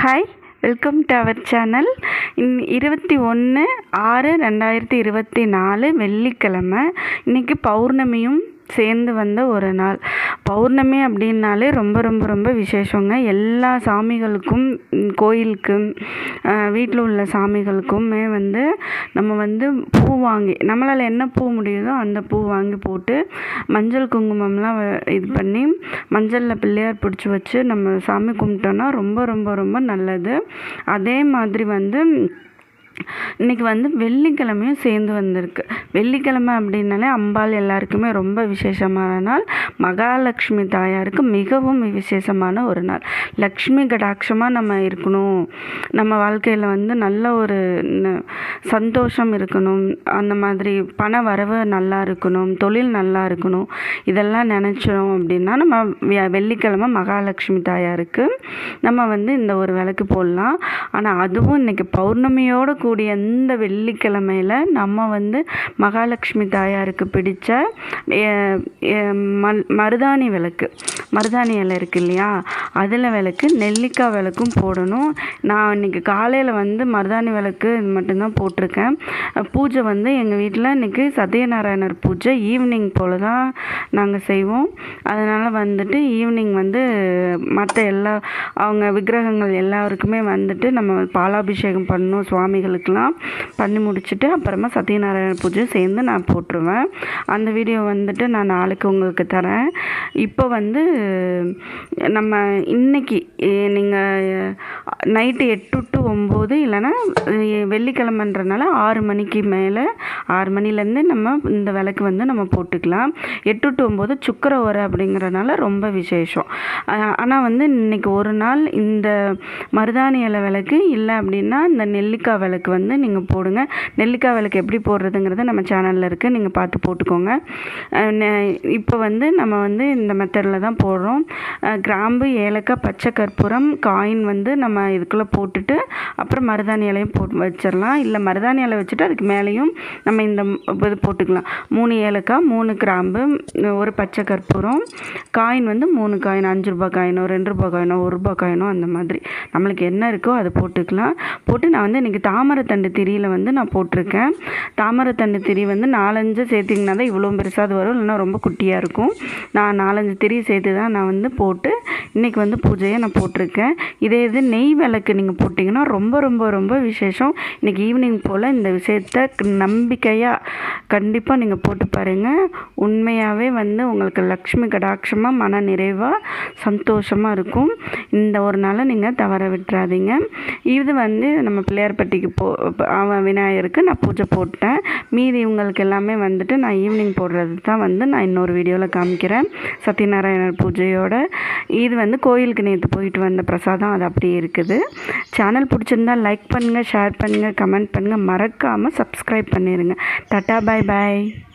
Hi welcome to our channel in இருபத்தி ஒன்று ஆறு ரெண்டாயிரத்தி இருபத்தி நாலு வெள்ளிக்கிழமை. இன்றைக்கி பௌர்ணமியும் சேர்ந்து வந்த ஒரு நாள். பௌர்ணமி அப்படின்னாலே ரொம்ப ரொம்ப ரொம்ப விசேஷங்க. எல்லா சாமிகளுக்கும் கோயிலுக்கும் வீட்டில் உள்ள சாமிகளுக்குமே வந்து நம்ம வந்து பூ வாங்கி நம்மளால் என்ன பூ முடியுதோ அந்த பூ வாங்கி போட்டு மஞ்சள் குங்குமம்லாம் இது பண்ணி மஞ்சளில் பிள்ளையார் பிடிச்சி வச்சு நம்ம சாமி கும்பிட்டோன்னா ரொம்ப ரொம்ப ரொம்ப நல்லது. அதே மாதிரி வந்து இன்னைக்கு வந்து வெள்ளிக்கிழமையும் சேர்ந்து வந்திருக்கு. வெள்ளிக்கிழமை அப்படின்னாலே அம்பாள் எல்லாருக்குமே ரொம்ப விசேஷமான நாள். மகாலட்சுமி தாயாருக்கு மிகவும் விசேஷமான ஒரு நாள். லக்ஷ்மி கடாட்சமாக நம்ம இருக்கணும். நம்ம வாழ்க்கையில் வந்து நல்ல ஒரு ந- சந்தோஷம் இருக்கணும். அந்த மாதிரி பண வரவு நல்லா இருக்கணும். தொழில் நல்லா இருக்கணும். இதெல்லாம் நினச்சோம் அப்படின்னா நம்ம வெள்ளிக்கிழமை மகாலட்சுமி தாயாருக்கு நம்ம வந்து இந்த ஒரு விளக்கு போடலாம். ஆனால் அதுவும் இன்றைக்கி பௌர்ணமியோடு கூடிய இந்த வெள்ளிக்கிழமையில நம்ம வந்து மகாலட்சுமி தாயாருக்கு பிடித்த மருதாணி விளக்கு. மருதாணி இலை இருக்கு இல்லையா? அதில் விளக்கு நெல்லிக்காய் விளக்கும் போடணும். நான் இன்றைக்கி காலையில் வந்து மருதாணி விளக்கு இது மட்டும்தான் போட்டிருக்கேன். பூஜை வந்து எங்கள் வீட்டில் இன்னைக்கு சத்யநாராயணர் பூஜை. ஈவினிங் போல் தான் நாங்கள் செய்வோம். அதனால் வந்துட்டு ஈவினிங் வந்து மற்ற எல்லா அவங்க விக்கிரகங்கள் எல்லாருக்குமே வந்துட்டு நம்ம பாலாபிஷேகம் பண்ணணும் சுவாமிகளுக்கெல்லாம் பண்ணி முடிச்சுட்டு அப்புறமா சத்யநாராயண பூஜை சேர்ந்து நான் போட்டுருவேன். அந்த வீடியோ வந்துட்டு நான் நாளைக்கு உங்களுக்கு தரேன். இப்போ வந்து நம்ம இன்னைக்கு நீங்கள் நைட்டு எட்டு டு ஒம்பது இல்லைன்னா வெள்ளிக்கிழமன்றனால ஆறு மணிக்கு மேலே ஆறு மணிலேருந்து நம்ம இந்த விளக்கு வந்து நம்ம போட்டுக்கலாம். எட்டு டு ஒம்பது சுக்கர ஓரை அப்படிங்கிறனால ரொம்ப விசேஷம். ஆனால் வந்து இன்னைக்கு ஒரு நாள் இந்த மருதாணி இலை விளக்கு இல்லை அப்படின்னா இந்த நெல்லிக்காய் விளக்கு வந்து நீங்கள் போடுங்க. நெல்லிக்காய் விளக்கு எப்படி போடுறதுங்கிறது நம்ம சேனலில் இருக்குது நீங்கள் பார்த்து போட்டுக்கோங்க. இப்போ வந்து நம்ம வந்து இந்த மெத்தடில் தான் போடுறோம். கிராம்பு ஏலக்காய் பச்சை கற்பூரம் காயின் வந்து நம்ம இதுக்குள்ளே போட்டுட்டு அப்புறம் மருதாணி இலையும் போட்டு வச்சிடலாம். இல்லை மருதாணி இலை வச்சுட்டு அதுக்கு மேலேயும் நம்ம இந்த இது போட்டுக்கலாம். மூணு ஏலக்காய் மூணு கிராம்பு ஒரு பச்சை கற்பூரம் காயின் வந்து மூணு காயின் அஞ்சு ரூபாய் காயினோ ரெண்டு ரூபாய் காயினோ ஒரு ரூபாய் காயினோ அந்த மாதிரி. நம்மளுக்கு என்ன இருக்கோ அதை போட்டுக்கலாம். போட்டு நான் வந்து இன்றைக்கி தாமரைத்தண்டு திரியில் வந்து நான் போட்டிருக்கேன். தாமரைத்தண்டு திரி வந்து நாலஞ்சு சேர்த்திங்கன்னா தான் இவ்வளோ பெருசாக அது வரும். இல்லைன்னா ரொம்ப குட்டியாக இருக்கும். நான் நாலஞ்சு திரி சேர்த்து தான் நான் வந்து போட்டு இன்றைக்கி வந்து பூஜையை நான் போட்டிருக்கேன். இதே இது நெய் விளக்கு நீங்கள் போட்டிங்கன்னா ரொம்ப ரொம்ப ரொம்ப விசேஷம். இன்றைக்கி ஈவினிங் போல் இந்த விஷயத்த நம்பிக்கையாக கண்டிப்பாக நீங்கள் போட்டு பாருங்கள் உண்மையாகவே வந்து உங்களுக்கு லக்ஷ்மி கடாட்சமாக மன நிறைவாக சந்தோஷமாக இருக்கும். இந்த ஒரு நாளை நீங்கள் தவற விட்டுறாதீங்க. இது வந்து நம்ம பிள்ளையார்பட்டிக்கு போ அவன் விநாயகருக்கு நான் பூஜை போட்டேன். மீதி இவங்களுக்கு எல்லாமே வந்துட்டு நான் ஈவினிங் போடுறது தான் வந்து நான் இன்னொரு வீடியோவில் காமிக்கிறேன். சத்யநாராயணர் பூஜையோட. இது வந்து கோயிலுக்கு நேற்று போயிட்டு வந்த பிரசாதம். அது அப்படியே இருக்குது. சேனல் பிடிச்சிருந்தா லைக் பண்ணுங்கள் ஷேர் பண்ணுங்கள் கமெண்ட் பண்ணுங்கள் மறக்காமல் சப்ஸ்கிரைப் பண்ணிடுங்க டாட்டா பாய் பாய்